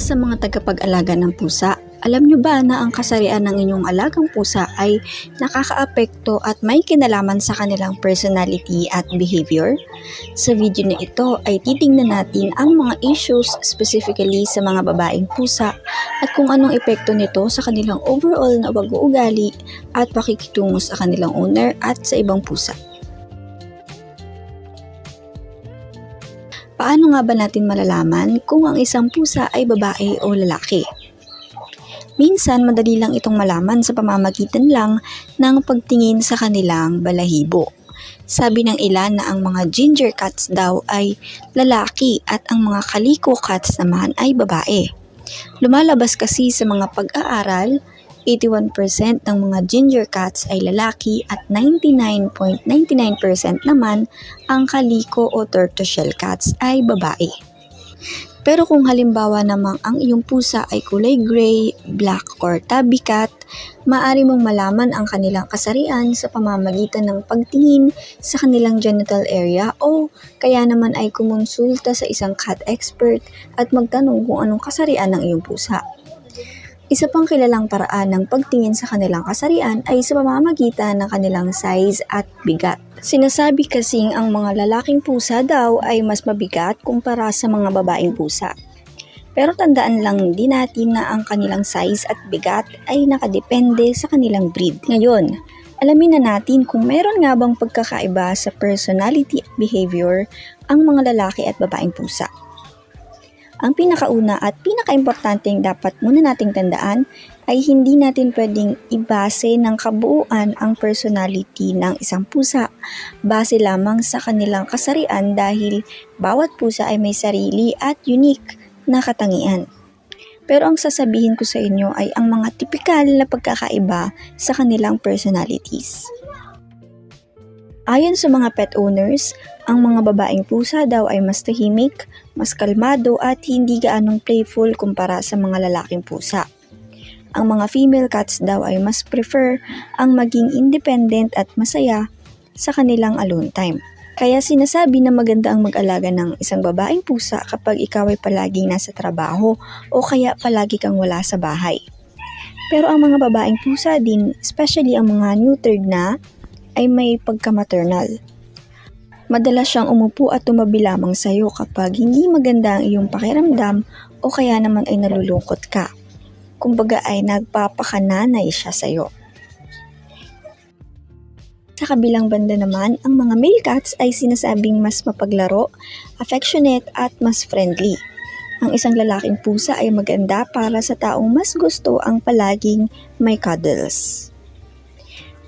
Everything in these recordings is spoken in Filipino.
sa mga tagapag-alaga ng pusa, alam nyo ba na ang kasarian ng inyong alagang pusa ay nakakaapekto at may kinalaman sa kanilang personality at behavior? Sa video na ito ay titingnan natin ang mga issues specifically sa mga babaeng pusa at kung anong epekto nito sa kanilang overall na pag-uugali at pakikitungo sa kanilang owner at sa ibang pusa. Paano nga ba natin malalaman kung ang isang pusa ay babae o lalaki? Minsan, madali lang itong malaman sa pamamagitan lang ng pagtingin sa kanilang balahibo. Sabi ng ilan na ang mga ginger cats daw ay lalaki at ang mga calico cats naman ay babae. Lumalabas kasi sa mga pag-aaral, 81% ng mga ginger cats ay lalaki at 99.99% naman ang calico o tortoiseshell cats ay babae. Pero kung halimbawa namang ang iyong pusa ay kulay gray, black, or tabby cat, maaari mong malaman ang kanilang kasarian sa pamamagitan ng pagtingin sa kanilang genital area o kaya naman ay kumonsulta sa isang cat expert at magtanong kung anong kasarian ng iyong pusa. Isa pang kilalang paraan ng pagtingin sa kanilang kasarian ay sa pamamagitan ng kanilang size at bigat. Sinasabi kasing ang mga lalaking pusa daw ay mas mabigat kumpara sa mga babaeng pusa. Pero tandaan lang din natin na ang kanilang size at bigat ay nakadepende sa kanilang breed. Ngayon, alamin na natin kung meron nga bang pagkakaiba sa personality at behavior ang mga lalaki at babaeng pusa. Ang pinakauna at pinakaimportanteng dapat muna nating tandaan ay hindi natin pwedeng ibase ng kabuuan ang personality ng isang pusa base lamang sa kanilang kasarian dahil bawat pusa ay may sarili at unique na katangian. Pero ang sasabihin ko sa inyo ay ang mga tipikal na pagkakaiba sa kanilang personalities. Ayon sa mga pet owners, ang mga babaeng pusa daw ay mas tahimik, mas kalmado at hindi gaanong playful kumpara sa mga lalaking pusa. Ang mga female cats daw ay mas prefer ang maging independent at masaya sa kanilang alone time. Kaya sinasabi na maganda ang mag-alaga ng isang babaeng pusa kapag ikaw ay palaging nasa trabaho o kaya palagi kang wala sa bahay. Pero ang mga babaeng pusa din, especially ang mga neutered na, ay may pagka-maternal. Madalas siyang umupo at tumabi lamang sa iyo kapag hindi maganda ang iyong pakiramdam o kaya naman ay nalulungkot ka. Kumbaga ay nagpapakananay siya sa iyo. Sa kabilang banda naman, ang mga male cats ay sinasabing mas mapaglaro, affectionate at mas friendly. Ang isang lalaking pusa ay maganda para sa taong mas gusto ang palaging may cuddles.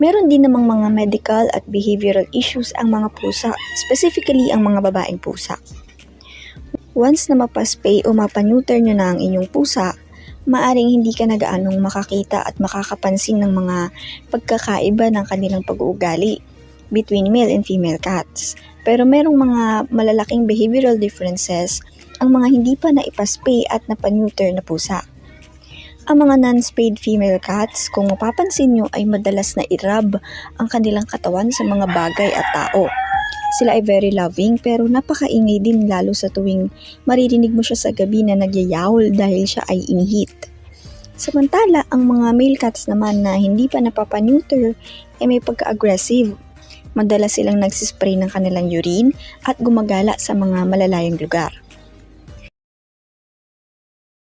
Meron din namang mga medical at behavioral issues ang mga pusa, specifically ang mga babaeng pusa. Once na mapaspay o mapaneuter nyo na ang inyong pusa, maaring hindi ka na gaanong makakita at makakapansin ng mga pagkakaiba ng kanilang pag-uugali between male and female cats. Pero merong mga malalaking behavioral differences ang mga hindi pa naipaspay at napaneuter na pusa. Ang mga non-spayed female cats, kung mapapansin nyo ay madalas na irab ang kanilang katawan sa mga bagay at tao. Sila ay very loving pero napakaingay din lalo sa tuwing maririnig mo siya sa gabi na nagyayawol dahil siya ay inihit. Samantala, ang mga male cats naman na hindi pa napapaneuter ay may pagka-aggressive. Madalas silang nagsispray ng kanilang urine at gumagala sa mga malalayang lugar.